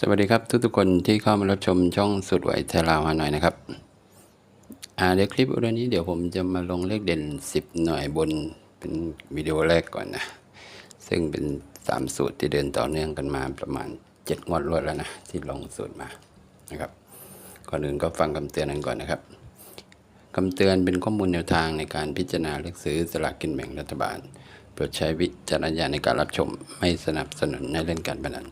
สวัสดีครับทุกๆคนที่เข้ามารับชมช่องสุดไหวไทยลาวฮานอยนะครับอ่าเดี๋ยวคลิปวิดีโอนี้เดี๋ยวผมจะมาลงเลขเด่น 10 หน่วยบนเป็นวิดีโอแรกก่อนนะ ซึ่งเป็น 3 สูตรที่เดินต่อเนื่องกันมาประมาณ 7 งวดรวดแล้วนะ ที่ลงสูตรมานะครับก่อนอื่นก็ฟังคำเตือนกันก่อนนะครับคำเตือนเป็นข้อมูลแนวทางในการพิจารณาเลือกซื้อสลากกินแบ่งรัฐบาลโปรดใช้วิจารณญาณในการรับชมไม่สนับสนุนให้เล่นการพนัน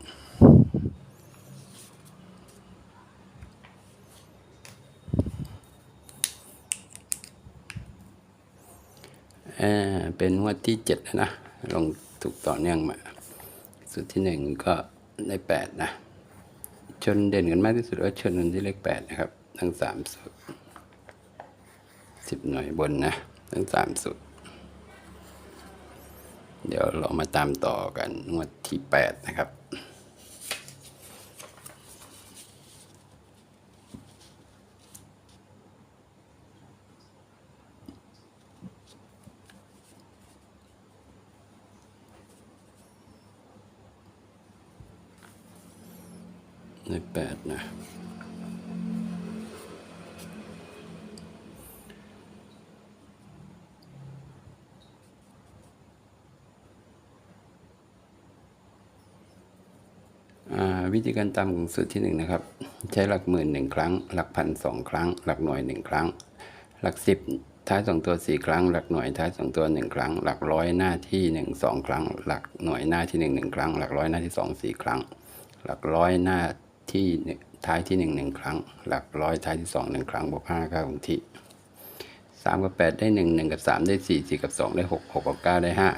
เป็นงวดที่เจ็ดนะ ลงถูกต่อเนื่องมา สุดที่หนึ่งก็ได้แปดนะ ชนเด่นกันมากที่สุดก็ชนกันที่เลขแปดนะครับ ทั้งสามสุดสิบหน่วยบนนะ ทั้งสามสุด เดี๋ยวเรามาตามต่อกันงวดที่แปดนะครับ ในแปดนะวิธีการตามของสูตรที่หนึ่งนะครับ ใช้หลักหมื่นหนึ่งครั้ง หลักพันสองครั้ง หลักหน่วยหนึ่งครั้ง หลักสิบท้ายสองตัวสี่ครั้ง หลักหน่วยท้ายสองตัวหนึ่งครั้ง หลักร้อยหน้าที่หนึ่งสองครั้ง หลักหน่วยหน้าที่หนึ่งหนึ่งครั้ง หลักร้อยหน้าที่สองสี่ครั้ง หลักร้อยหน้า ที่ท้ายที่หนึ่งหนึ่งครั้ง หลักร้อยท้ายที่สองหนึ่งครั้งบวกห้าเก้าของที่สามกับแปดได้หนึ่งหนึ่งกับสามได้สี่สี่กับสองได้หกหกกับเก้าได้ห้า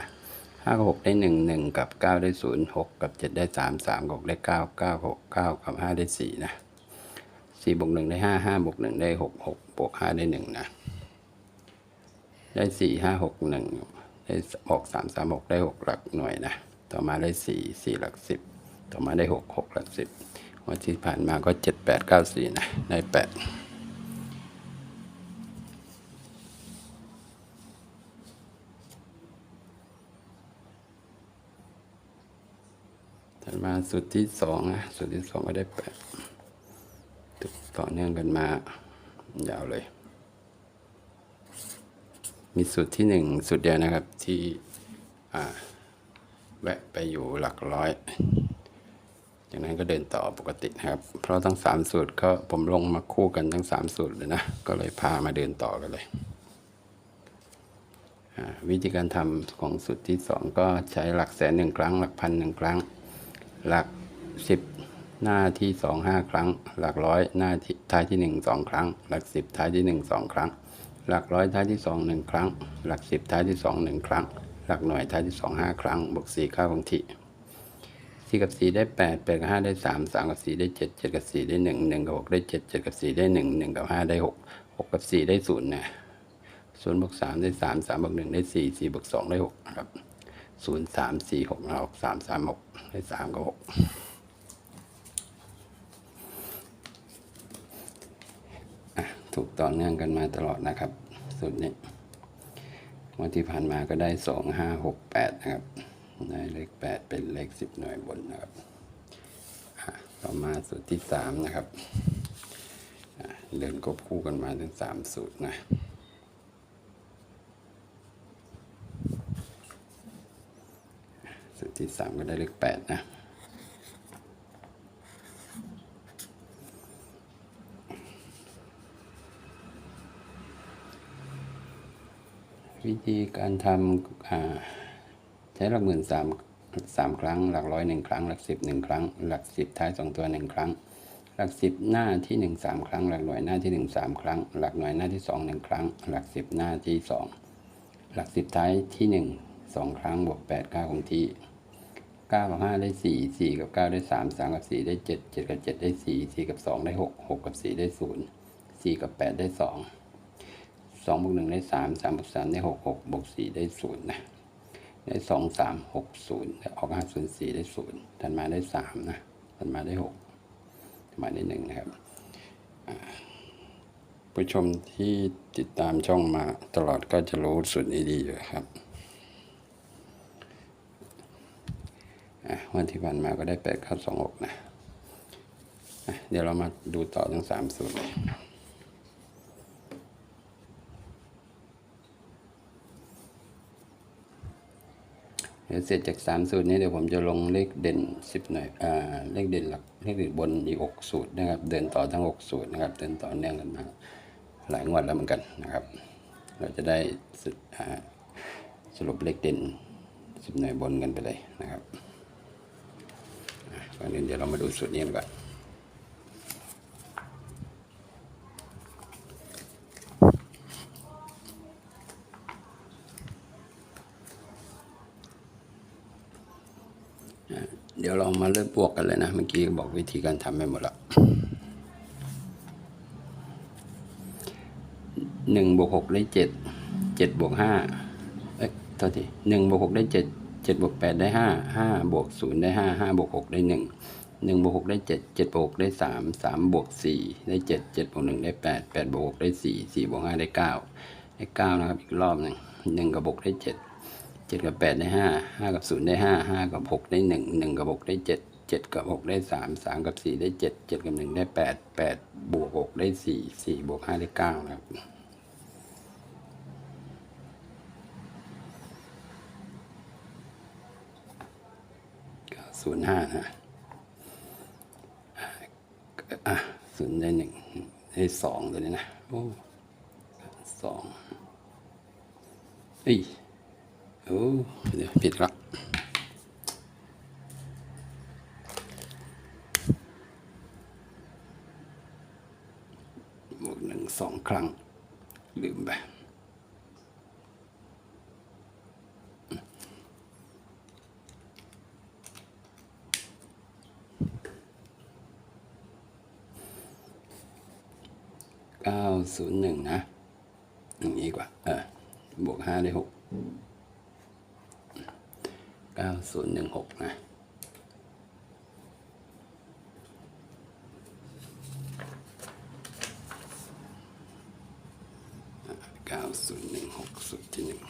ห้ากับหกได้หนึ่งหนึ่งกับเก้าได้ศูนย์หกกับเจ็ดได้สามสามกับหกได้เก้าเก้าหกเก้ากับห้าได้สี่นะสี่บวกหนึ่งได้ห้าห้าบวกหนึ่งได้หกหกบวกห้าได้หนึ่งนะ ได้สี่ห้าหกหนึ่งได้หกสามสามหกได้หกหลักหน่วยนะ ต่อมาได้สี่สี่หลักสิบต่อมาได้หกหกหลักสิบ วันที่ผ่านมาก็เจ็ดแปดเก้าสี่นะได้แปดถัดมาสูตรที่สองนะสูตรที่สองก็ได้แปดติดต่อเนื่องกันมายาวเลย มีสูตรที่หนึ่งสูตรเดียวนะครับที่อ่าแวะไปอยู่หลักร้อย จากนั้นก็เดินต่อปกตินะครับ เพราะทั้งสามสูตรก็ผมลงมาคู่กันทั้งสามสูตรเลยนะ ก็เลยพามาเดินต่อกันเลย วิธีการทำของสูตรที่สองก็ใช้หลักแสนหนึ่งครั้ง หลักพันหนึ่งครั้ง หลักสิบหน้าที่สองห้าครั้ง หลักร้อยหน้าที่ท้ายที่หนึ่งสองครั้ง หลักสิบท้ายที่หนึ่งสองครั้ง หลักร้อยท้ายที่สองหนึ่งครั้ง หลักสิบท้ายที่สองหนึ่งครั้ง หลักหน่วยท้ายที่สองห้าครั้งบวกสี่ค่าของที่ สี่กับสี่ได้แปดแปดกับห้าได้สามสามกับสี่ได้เจ็ดเจ็ดกับสี่ได้หนึ่งหนึ่งกับหกได้เจ็ดเจ็ดกับสี่ได้หนึ่งหนึ่งกับห้าได้หกหกกับสี่ได้ศูนย์นะศูนย์บวกสามได้สามสามบวกหนึ่งได้สี่สี่บวกสองได้หกครับศูนย์สามสี่หกหกสามสามหกได้สามกับหกอะถูกต่อเนื่องกันมาตลอดนะครับ สูตรนี้วันที่ผ่านมาก็ได้สองห้าหกแปดนะครับ ได้เลขแปดเป็นเลขสิบหน่วยบนนะครับอะต่อมาสูตรที่สามนะครับเดินควบคู่กันมาทั้งสามสูตรนะสูตรที่สามก็ได้เลขแปดนะวิธีการทำอ่า ช้หลักหมื่นสามสามครั้ง หลักร้อยหนึ่งครั้ง หลักสิบหนึ่งครั้ง หลักสิบท้ายสองตัวหนึ่งครั้ง หลักสิบหน้าที่หนึ่งสามครั้ง หลักหน่วยหน้าที่หนึ่งสามครั้ง หลักหน่วยหน้าที่สองหนึ่งครั้ง หลักสิบหน้าที่สองหลักสิบท้ายที่หนึ่งสองครั้งบวกแปดเก้าของที่เก้ากับห้าได้สี่สี่กับเก้าได้สามสามกับสี่ได้เจ็ดเจ็ดกับเจ็ดได้สี่สี่กับสองได้หกหกกับสี่ได้ศูนย์สี่กับแปดได้สองสองบวกหนึ่งได้สามสามบวกสามได้หกหกบวกสี่ได้ศูนย์นะ ได้สองสามหกศูนย์ออกห้าศูนย์สี่ได้ศูนย์ถัดมาได้สามนะถัดมาได้หกถัดมาได้หนึ่งนะครับผู้ชมที่ติดตามช่องมาตลอดก็จะรู้สูตรนี้ดีอยู่ครับวันที่ผ่านมาก็ได้แปดข้าสองหกนะะเดี๋ยวเรามาดูต่อทั้งสามสูตรเลย เดี๋ยวเสร็จจากสามสูตรนี้เดี๋ยวผมจะลงเลขเด่นสิบหน่อยอ่าเลขเด่นหลักเลขเด่นบนอีกหกสูตรนะครับ เดินต่อทั้งหกสูตรนะครับ เดินต่อเนื่องกันมาหลายงวดแล้วเหมือนกันนะครับ เราจะได้สุดอ่าสรุปเลขเด่นสิบหน่วยบนกันไปเลยนะครับอะก่อนอื่นเดี๋ยวเรามาดูสูตรนี้กันก่อน เดี๋ยวเรามาเริ่มบวกกันเลยนะ เมื่อกี้บอกวิธีการทำไปหมดแล้วหนึ่งบวกหกได้เจ็ดเจ็ดบวกห้าเอ้ยโทษทีหนึ่งบวกหกได้เจ็ดเจ็ดบวกแปดได้ห้าห้าบวกศูนย์ได้ห้าห้าบวกหกได้หนึ่งหนึ่งบวกหกได้เจ็ดเจ็ดบวกหกได้สามสามบวกสี่ได้เจ็ดเจ็ดบวกหนึ่งได้แปดแปดบวกหกได้สี่สี่บวกห้าได้เก้าได้เก้านะครับอีกรอบหนึ่งหนึ่งกับบวกได้เจ็ด เจ็ดกับแปดได้ห้าห้ากับศูนย์ได้ห้าห้ากับหกได้หนึ่งหนึ่งกับหกได้เจ็ดเจ็ดกับหกได้สามสามกับสี่ได้เจ็ดเจ็ดกับหนึ่งได้แปดแปดบวกหกได้สี่สี่บวกห้าได้เก้านะครับศูนย์ห้านะอะศูนย์ได้หนึ่งได้สองตัวนี้นะโอ้สองเฮ้ย โอ้เดี๋ยวผิดละบวกหนึ่งสองครั้ง ลืมไปเก้าศูนย์หนึ่งนะ อย่างนี้กว่า เออ บวกห้าได้หก เก้าศูนย์หนึ่งหกนะเก้าศูนย์หนึ่งหกสุดที่หนึ่ง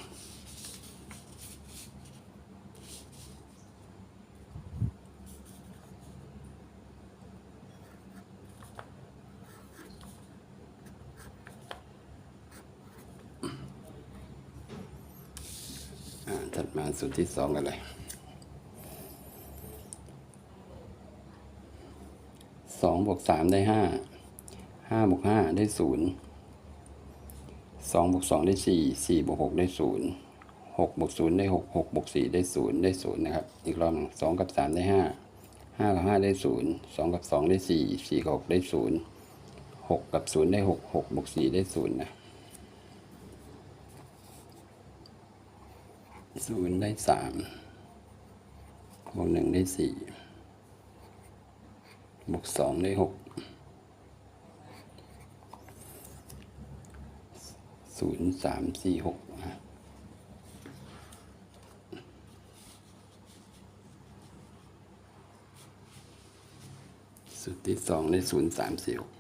อ่าถัดมาสุดที่สองกันเลย สองบวกสามได้ห้าห้าบวกห้าได้ศูนย์สองบวกสองได้สี่สี่บวกหกได้ศูนย์หกบวกศูนย์ได้หกหกบวกสี่ได้ศูนย์ได้ศูนย์นะครับ อีกรอบหนึ่งสองกับสามได้ห้าห้ากับห้าได้ศูนย์สองกับสองได้สี่สี่กับหกได้ศูนย์หกกับศูนย์ได้หกหกบวกสี่ได้ศูนย์นะศูนย์ได้สามบวกหนึ่งได้สี่ บวกสองได้หกศูนย์สามสี่หกสุดที่สองได้ศูนย์สามสี่หก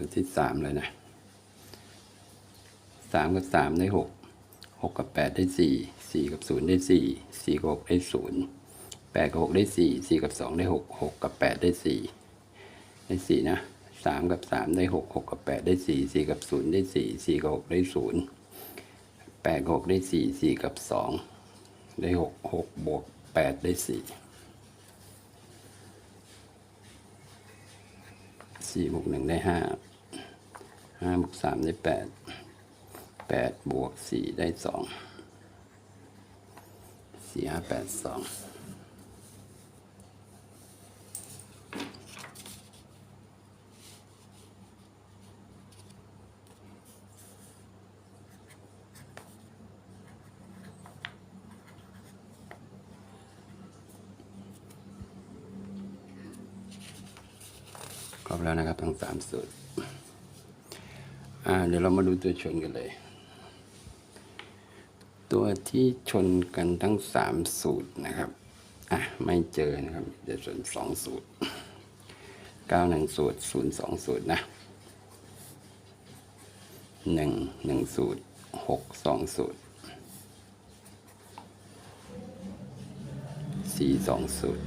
สุดที่สามเลยนะสามกับสามได้หกหกกับแปดได้สี่สี่กับศูนย์ได้สี่สี่กับหกได้ศูนย์แปดกับหกได้สี่สี่กับสองได้หกหกกับแปดได้สี่ได้สี่นะสามกับสามได้หกหกกับแปดได้สี่สี่กับศูนย์ได้สี่สี่กับหกได้ศูนย์แปดกับหกได้สี่สี่กับสองได้หกหกบวกแปดได้สี่สี่บวกหนึ่งได้ห้า ห้าบวกสามได้แปดแปดบวกสี่ได้สองสี่ห้าแปดสองครบแล้วนะครับทั้งสามสูตร อ่าเดี๋ยวเรามาดูตัวชนกันเลย ตัวที่ชนกันทั้งสามสูตรนะครับอะไม่เจอนะครับจะส่วนสองสูตรเก้าหนึ่งสูตรศูนย์สองสูตรนะหนึ่งหนึ่งสูตรหกสองสูตรสี่สองสูตร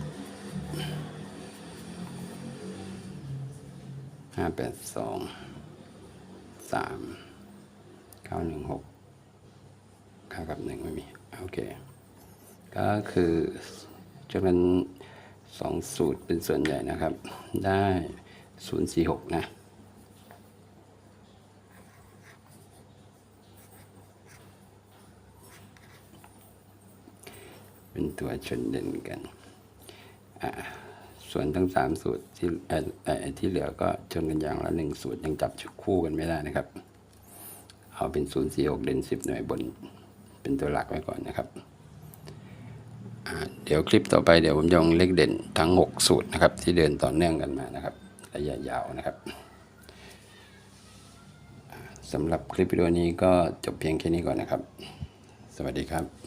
ห้าแปดสอง สามเก้าหนึ่งหกเก้ากับหนึ่งไม่มีโอเค ก็คือจะเป็นสองสูตรเป็นส่วนใหญ่นะครับ ได้ศูนย์สี่หกนะเป็นตัวชนเด่นกัน อ่า ส่วนทั้งสามสูตรที่เอ่อเอ่อที่เหลือก็ชนกันอย่างละหนึ่งสูตรยังจับคู่กันไม่ได้นะครับ เอาเป็นศูนย์สี่หกเด่นสิบหน่วยบน เป็นตัวหลักไว้ก่อนนะครับ เดี๋ยวคลิปต่อไปเดี๋ยวผมจะลงเลขเด่นทั้ง 6 สูตรนะครับ ที่เดินต่อเนื่องกันมานะครับระยะยาวนะครับสำหรับคลิปวิดีโอนี้ก็จบเพียงแค่นี้ก่อนนะครับ สวัสดีครับ